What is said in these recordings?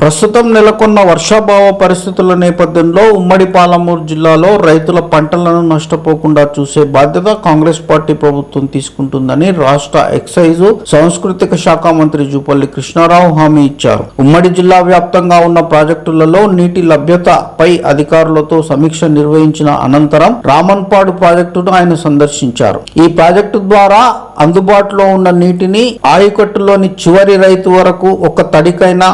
ప్రస్తుతం నెలకొన్న వర్షాభావ పరిస్థితుల నేపథ్యంలో ఉమ్మడి పాలమూరు జిల్లాలో రైతుల పంటలను నష్టపోకుండా చూసే బాధ్యత కాంగ్రెస్ పార్టీ ప్రభుత్వం తీసుకుంటుందని రాష్ట్ర ఎక్సైజ్ సాంస్కృతిక శాఖ మంత్రి జూపల్లి కృష్ణారావు హామీ ఇచ్చారు. ఉమ్మడి జిల్లా వ్యాప్తంగా ఉన్న ప్రాజెక్టులలో నీటి లభ్యతపై అధికారులతో సమీక్ష నిర్వహించిన అనంతరం రామన్పాడు ప్రాజెక్టును ఆయన సందర్శించారు. ఈ ప్రాజెక్టు ద్వారా అందుబాటులో ఉన్న నీటిని ఆయకట్టులోని చివరి రైతు వరకు ఒక తడికైనా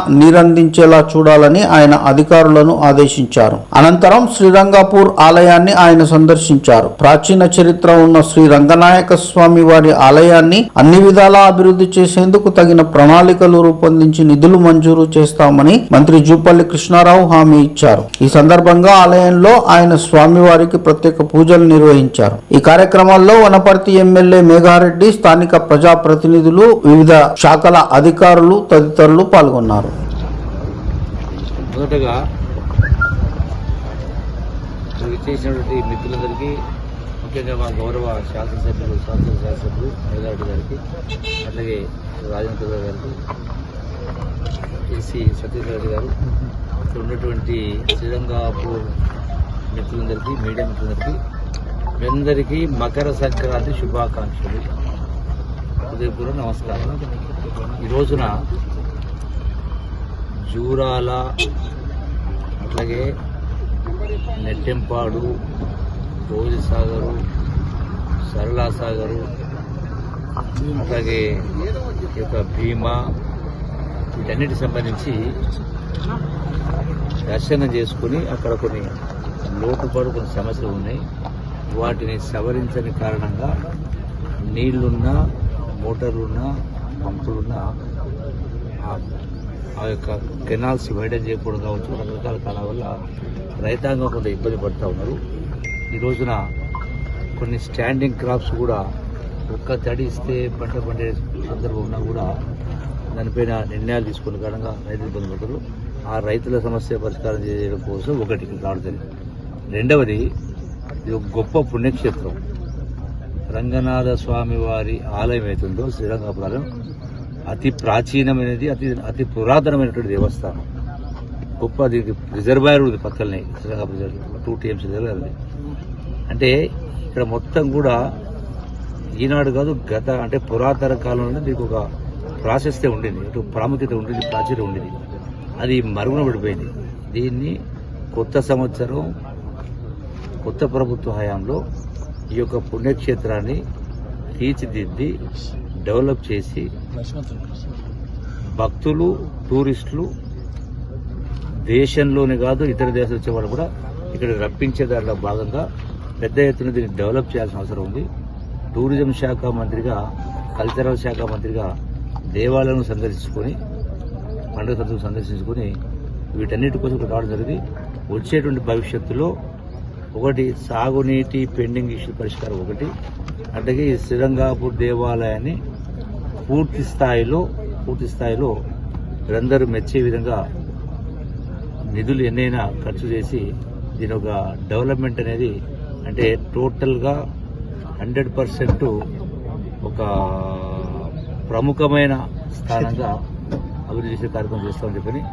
నీరందించేలా చూడాలని ఆయన అధికారులను ఆదేశించారు. అనంతరం శ్రీరంగాపూర్ ఆలయాన్ని ఆయన సందర్శించారు. ప్రాచీన చరిత్ర ఉన్న శ్రీ రంగనాయక స్వామి వారి ఆలయాన్ని అన్ని విధాలా అభివృద్ధి చేసేందుకు తగిన ప్రణాళికలు రూపొందించి నిధులు మంజూరు చేస్తామని మంత్రి జూపల్లి కృష్ణారావు హామీ ఇచ్చారు. ఈ సందర్భంగా ఆలయంలో ఆయన స్వామివారికి ప్రత్యేక పూజలు నిర్వహించారు. ఈ కార్యక్రమాల్లో వనపర్తి ఎమ్మెల్యే మేఘారెడ్డి స్థానిక ప్రజాప్రతినిధులు వివిధ శాఖల అధికారులు తదితరులు పాల్గొన్నారు. మొదటగా చేసినటువంటి మిత్రులందరికీ ముఖ్యంగా మా గౌరవ శాసనసభ్యులు శాసన శాసనసభ్యులు మేధారెడ్డి గారికి అలాగే రాజేంద్ర గారికి ఏసీ సతీష్ రెడ్డి గారు ఇక్కడ ఉన్నటువంటి శ్రీరంగాపూర్ మిత్రులందరికీ మీడియా మిత్రులందరికీ మీ అందరికీ మకర సంక్రాంతి శుభాకాంక్షలు. హృదయపూర్వక నమస్కారం. ఈ రోజున జూరాల అట్లాగే నెట్టెంపాడు రోజు సాగరు సరళా సాగరు ఈ యొక్క భీమా వీటన్నిటికి సంబంధించి దర్శనం చేసుకుని అక్కడ కొన్ని లోటుపాటు కొన్ని సమస్యలు ఉన్నాయి. వాటిని సవరించని కారణంగా నీళ్ళున్నా మోటార్లున్నా పంపులున్నా ఆ- యొక్క కెనాల్స్ వైడన్ చేయకపోవడం కావచ్చు రకరకాల కారణాల వల్ల రైతాంగం కొంత ఇబ్బంది పడుతూ ఉన్నారు. ఈ రోజున కొన్ని స్టాండింగ్ క్రాప్స్ కూడా ఒక్క తడి ఇస్తే పంట పండే సందర్భం ఉన్నా కూడా దానిపైన నిర్ణయాలు తీసుకున్న కారణంగా రైతులు ఇబ్బంది పడతారు. ఆ రైతుల సమస్య పరిష్కారం చేయడం కోసం ఒకటి రావడం రెండవది ఇది ఒక గొప్ప పుణ్యక్షేత్రం. రంగనాథ స్వామి వారి ఆలయం అవుతుందో శ్రీరంగపురం అతి ప్రాచీనమైనది అతి అతి పురాతనమైనటువంటి దేవస్థానం. గొప్ప దీనికి రిజర్వాయర్ ఉంది పక్కనే టూ టీఎంసీ రిజర్వాయర్ అంటే ఇక్కడ మొత్తం కూడా ఈనాడు కాదు గత అంటే పురాతన కాలంలో దీనికి ఒక ప్రాశస్త్యం ఉండింది. అటు ప్రాముఖ్యత ఉండింది ప్రాచుర్యం ఉండింది. అది మరుగున పడిపోయింది. దీన్ని కొత్త సంవత్సరం కొత్త ప్రభుత్వ హయాంలో ఈ యొక్క పుణ్యక్షేత్రాన్ని తీర్చిదిద్ది డెవలప్ చేసి భక్తులు టూరిస్టులు దేశంలోనే కాదు ఇతర దేశాలు వచ్చేవాళ్ళు కూడా ఇక్కడ రప్పించే దాంట్లో భాగంగా పెద్ద ఎత్తున దీన్ని డెవలప్ చేయాల్సిన అవసరం ఉంది. టూరిజం శాఖ మంత్రిగా కల్చరల్ శాఖ మంత్రిగా దేవాలయాలను సందర్శించుకొని పండుగ సందర్భం సందర్శించుకొని వీటన్నిటి కోసం ఇక్కడ రావడం జరిగింది. వచ్చేటువంటి భవిష్యత్తులో ఒకటి సాగునీటి పెండింగ్ ఇష్యూ పరిష్కారం ఒకటి అట్లాగే ఈ శ్రీరంగాపూర్ దేవాలయాన్ని పూర్తి స్థాయిలో పూర్తి స్థాయిలో వీరందరూ మెచ్చే విధంగా నిధులు ఎన్నైనా ఖర్చు చేసి దీని ఒక డెవలప్మెంట్ అనేది అంటే టోటల్గా హండ్రెడ్ పర్సెంట్ ఒక ప్రముఖమైన స్థానంగా అభివృద్ధి చేసే కార్యక్రమం చేస్తామని చెప్పని